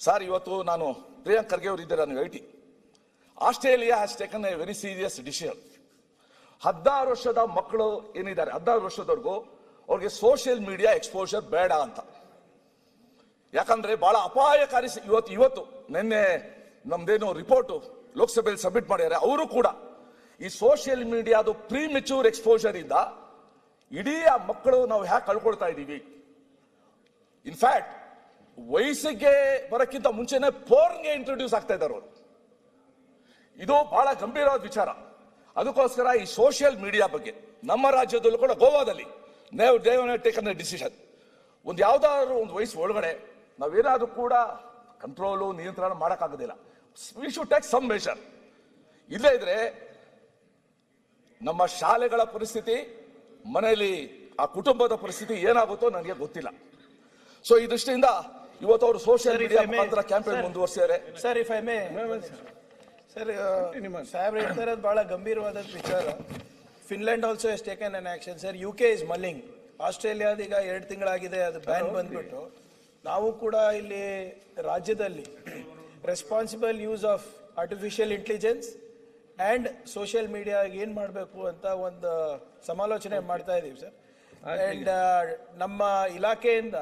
Sir ಇವತ್ತು ನಾನು ಪ್ರಿಯಾಂಕ್ ಖರ್ಗೆ ಅವರು ಇದ್ದಾರೆ ನಾನು IT. Australia has taken a very serious decision ಹದಿನಾರು ವರ್ಷದ ಮಕ್ಕಳು ಏನಿದ್ದಾರೆ, ಹದಿನಾರು ವರ್ಷದವರೆಗೂ ಅವ್ರಿಗೆ ಸೋಷಿಯಲ್ ಮೀಡಿಯಾ ಎಕ್ಸ್ಪೋಷರ್ ಬೇಡ ಅಂತ. ಯಾಕಂದ್ರೆ ಬಹಳ ಅಪಾಯಕಾರಿ ಇವತ್ತು ಇವತ್ತು ನಿನ್ನೆ ನಮ್ದೇನು ರಿಪೋರ್ಟು ಲೋಕಸಭೆಯಲ್ಲಿ ಸಬ್ಮಿಟ್ ಮಾಡಿದ್ದಾರೆ, ಅವರು ಕೂಡ ಈ ಸೋಷಿಯಲ್ ಮೀಡಿಯಾದು ಪ್ರೀ ಮೆಚೂರ್ ಎಕ್ಸ್ಪೋಜರ್ ಇಂದ ಇಡೀ ಆ ಮಕ್ಕಳು ನಾವು ಹ್ಯಾಕ್ ಕಳ್ಕೊಳ್ತಾ ಇದ್ದೀವಿ ಇನ್ಫ್ಯಾಕ್ಟ್ ವಯಸ್ಸಿಗೆ ಬರಕ್ಕಿಂತ ಮುಂಚೆನೆ ಪೋರ್ನ್ಗೆ ಇಂಟ್ರೊಡ್ಯೂಸ್ ಆಗ್ತಾ ಇದ್ದಾರೆ ಅವರು. ಇದು ಬಹಳ ಗಂಭೀರವಾದ ವಿಚಾರ. ಅದಕ್ಕೋಸ್ಕರ ಈ ಸೋಷಿಯಲ್ ಮೀಡಿಯಾ ಬಗ್ಗೆ, ನಮ್ಮ ರಾಜ್ಯದಲ್ಲೂ ಕೂಡ, ಗೋವಾದಲ್ಲಿ ನೇವ್ ದೇವ್ ಟೇಕನ್ ಡಿಸಿಷನ್ ಒಂದು ಯಾವ್ದಾದ್ರು ಒಂದು ವಯಸ್ಸು ಒಳಗಡೆ, ನಾವೇನಾದ್ರೂ ಕೂಡ ಕಂಟ್ರೋಲು ನಿಯಂತ್ರಣ ಮಾಡೋಕ್ಕಾಗೋದಿಲ್ಲ. We should take some measure ಇಲ್ಲೇ ಇದ್ರೆ, ನಮ್ಮ ಶಾಲೆಗಳ ಪರಿಸ್ಥಿತಿ, ಮನೆಯಲ್ಲಿ ಆ ಕುಟುಂಬದ ಪರಿಸ್ಥಿತಿ ಏನಾಗುತ್ತೋ ನನಗೆ ಗೊತ್ತಿಲ್ಲ. ಸೊ ಈ ದೃಷ್ಟಿಯಿಂದ ಇವತ್ತು ಅವರು ಸೋಷಿಯಲ್ ಮೀಡಿಯಾ ಮುಖಾಂತರ ಕ್ಯಾಂಪೇನ್. ಮುಂದುವರಿಸಿದ್ದಾರೆ. Sir if I may sir ಸಾಹೇಬ್ರು ಹೇಳ್ತಾರೆ ಇರೋದು ಬಹಳ ಗಂಭೀರವಾದ ವಿಚಾರ. Finland also has taken an action sir U K is mulling ಆಸ್ಟ್ರೇಲಿಯಾದ ಈಗ ಎರಡು ತಿಂಗಳಾಗಿದೆ ಅದು ಬ್ಯಾನ್ ಬಂದ್ಬಿಟ್ಟು. ನಾವು ಕೂಡ ಇಲ್ಲಿ ರಾಜ್ಯದಲ್ಲಿ responsible use of artificial intelligence and social media ಏನು ಮಾಡಬೇಕು ಅಂತ ಒಂದು ಸಮಾಲೋಚನೆ ಮಾಡ್ತಾ ಇದ್ದೀವಿ ಸರ್ ಆ್ಯಂಡ್ ನಮ್ಮ ಇಲಾಖೆಯಿಂದ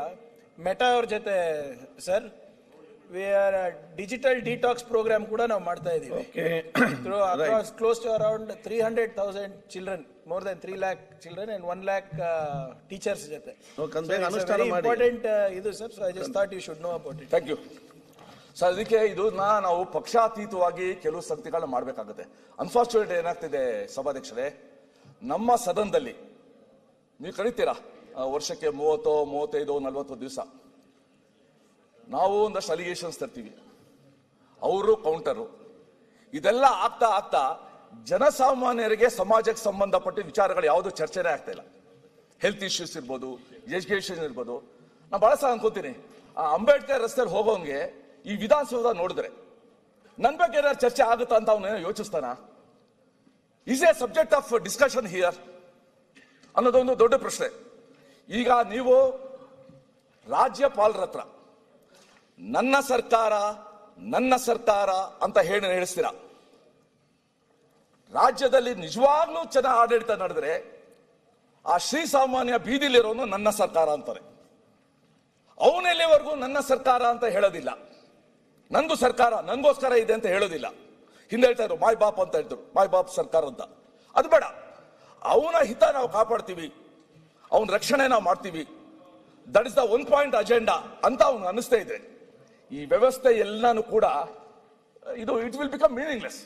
ಮೆಟಾ ಅವ್ರ ಜೊತೆ sir we are digital detox program ಕೂಡ ನಾವು ಮಾಡ್ತಾ ಇದ್ದೀವಿ. Through across close to around three hundred thousand children more than three lakh children and one lakh teachers ಜೊತೆ. ಇಂಪಾರ್ಟೆಂಟ್ ಇದು sir so I just thought you should know about it thank you sir ಅದಕ್ಕೆ ಇದು ನಾವು ಪಕ್ಷಾತೀತವಾಗಿ ಕೆಲವು ಸಂಗತಿಗಳನ್ನ ಮಾಡಬೇಕಾಗುತ್ತೆ. Unfortunate ಏನಾಗ್ತಿದೆ ಸಭಾಧ್ಯಕ್ಷರೇ ನಮ್ಮ ಸದನದಲ್ಲಿ ನೀವು ಕರಿತೀರಾ? ವರ್ಷಕ್ಕೆ ಮೂವತ್ತೋ, ಮೂವತ್ತೈದು, ನಲ್ವತ್ತು ದಿವಸ. ನಾವು ಒಂದಷ್ಟು ಅಲಿಗೇಷನ್ಸ್ ತರ್ತೀವಿ. ಅವರು ಕೌಂಟರು ಇದೆಲ್ಲ ಆಗ್ತಾ ಆಗ್ತಾ ಜನಸಾಮಾನ್ಯರಿಗೆ ಸಮಾಜಕ್ಕೆ ಸಂಬಂಧಪಟ್ಟ ವಿಚಾರಗಳು ಯಾವುದು ಚರ್ಚೆನೇ ಆಗ್ತಾ ಇಲ್ಲ. ಹೆಲ್ತ್ ಇಶ್ಯೂಸ್ ಇರ್ಬೋದು ಎಜುಕೇಷನ್ ಇರ್ಬೋದು. ನಾನು ಬಹಳ ಸಹ ಅನ್ಕೋತೀನಿ. ಆ, ಅಂಬೇಡ್ಕರ್ ರಸ್ತೆಯಲ್ಲಿ ಹೋಗೋನ್ಗೆ ಈ ವಿಧಾನಸೌಧ ನೋಡಿದ್ರೆ ನನ್ನ ಬಗ್ಗೆ ಏನಾದ್ರು ಚರ್ಚೆ ಆಗುತ್ತಾ ಅಂತ ಅವನೇನೋ ಯೋಚಿಸ್ತಾನ? Is a subject of discussion here ಅನ್ನೋದೊಂದು ದೊಡ್ಡ ಪ್ರಶ್ನೆ. ಈಗ ನೀವು ರಾಜ್ಯಪಾಲರ ಹತ್ರ, ನನ್ನ ಸರ್ಕಾರ ನನ್ನ ಸರ್ಕಾರ ಅಂತ ಹೇಳಿ ಹೇಳಿಸ್ತೀರಾ? ರಾಜ್ಯದಲ್ಲಿ ನಿಜವಾಗ್ಲೂ ಚೆನ್ನಾಗಿ ಆಡಳಿತ ನಡೆದ್ರೆ ಆ ಶ್ರೀ ಸಾಮಾನ್ಯ ಬೀದಿಲಿರೋನು ನನ್ನ ಸರ್ಕಾರ ಅಂತಾರೆ. ಅವನೆಲ್ಲಿವರೆಗೂ ನನ್ನ ಸರ್ಕಾರ ಅಂತ ಹೇಳೋದಿಲ್ಲ. ನಂದು ಸರ್ಕಾರ ನಂಗೋಸ್ಕರ ಇದೆ ಅಂತ ಹೇಳೋದಿಲ್ಲ. ಹಿಂದೆ ಹೇಳ್ತಾ ಇದ್ರು, ಮಾಯ್ ಬಾಪ್ ಅಂತ ಹೇಳ್ತಾರೆ ಮಾಯ್ ಬಾಪ್ ಸರ್ಕಾರ ಅಂತ. ಅದು ಬೇಡ. ಅವನ ಹಿತ ನಾವು ಕಾಪಾಡ್ತೀವಿ. ಅವನ ರಕ್ಷಣೆ ನಾವು ಮಾಡ್ತೀವಿ. That is the one point agenda ಅಂತ ಅವನು ಅನ್ನಿಸ್ತಾ ಇದೆ. ಈ ವ್ಯವಸ್ಥೆ ಎಲ್ಲಾನು ಕೂಡ, ಇದು ಇಟ್ ವಿಲ್ ಬಿಕಮ್ ಮೀನಿಂಗ್ಲೆಸ್